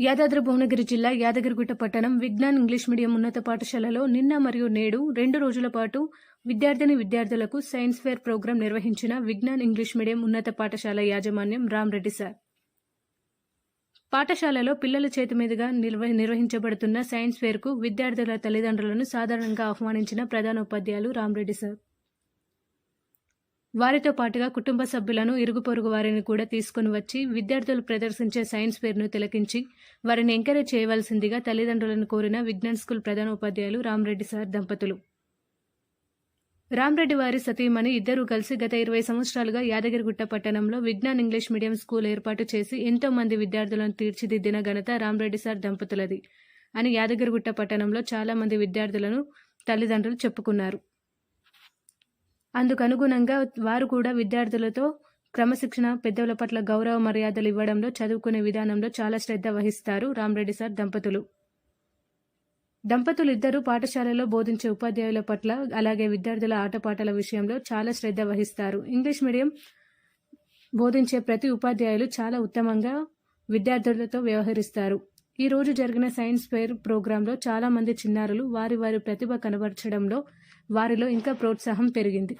యాదాద్రి భువనగిరి జిల్లా యాదగిరిగుట్ట పట్టణం Vignan English medium ఉన్నత పాఠశాలలో నిన్న మరియు నేడు రెండు రోజుల పాటు విద్యార్థిని విద్యార్థులకు సైన్స్ ఫేర్ ప్రోగ్రాం నిర్వహించిన విజ్ఞాన్ ఇంగ్లీష్ మీడియం ఉన్నత పాఠశాల యాజమాన్యం రామ్రెడ్డి సార్. పాఠశాలలో పిల్లల చేతి మీదుగా నిర్వ నిర్వహించబడుతున్న సైన్స్ ఫేర్కు విద్యార్థుల తల్లిదండ్రులను సాధారణంగా ఆహ్వానించిన ప్రధాన ఉపాధ్యాయులు రామ్రెడ్డి సార్. వారితో పాటుగా కుటుంబ సభ్యులను ఇరుగు పొరుగు వారిని కూడా తీసుకుని వచ్చి విద్యార్థులు ప్రదర్శించే సైన్స్ ఫేర్ను తిలకించి వారిని ఎంకరేజ్ చేయవలసిందిగా తల్లిదండ్రులను కోరిన విజ్ఞాన్ స్కూల్ ప్రధాన ఉపాధ్యాయులు రామరెడ్డి సార్ దంపతులు. రామరెడ్డి వారి సతీమణి ఇద్దరూ కలిసి గత ఇరవై సంవత్సరాలుగా యాదగిరిగుట్ట పట్టణంలో విజ్ఞాన్ ఇంగ్లీష్ మీడియం స్కూల్ ఏర్పాటు చేసి ఎంతో మంది విద్యార్థులను తీర్చిదిద్దిన ఘనత రామరెడ్డి సార్ దంపతులది అని యాదగిరిగుట్ట పట్టణంలో చాలా మంది విద్యార్థులను తల్లిదండ్రులు చెప్పుకున్నారు. అందుకనుగుణంగా వారు కూడా విద్యార్థులతో క్రమశిక్షణ పెద్దల పట్ల గౌరవ మర్యాదలు ఇవ్వడంలో చదువుకునే విధానంలో చాలా శ్రద్ధ వహిస్తారు రామరెడ్డి సార్ దంపతులు. దంపతులు ఇద్దరు పాఠశాలలో బోధించే ఉపాధ్యాయుల పట్ల అలాగే విద్యార్థుల ఆటపాటల విషయంలో చాలా శ్రద్ధ వహిస్తారు. ఇంగ్లీష్ మీడియం బోధించే ప్రతి ఉపాధ్యాయులు చాలా ఉత్తమంగా విద్యార్థులతో వ్యవహరిస్తారు. ఈ రోజు జరిగిన సైన్స్ ఫెయిర్ ప్రోగ్రాంలో చాలామంది చిన్నారులు వారి వారి ప్రతిభ కనబరచడంలో వారిలో ఇంకా ప్రోత్సాహం పెరిగింది.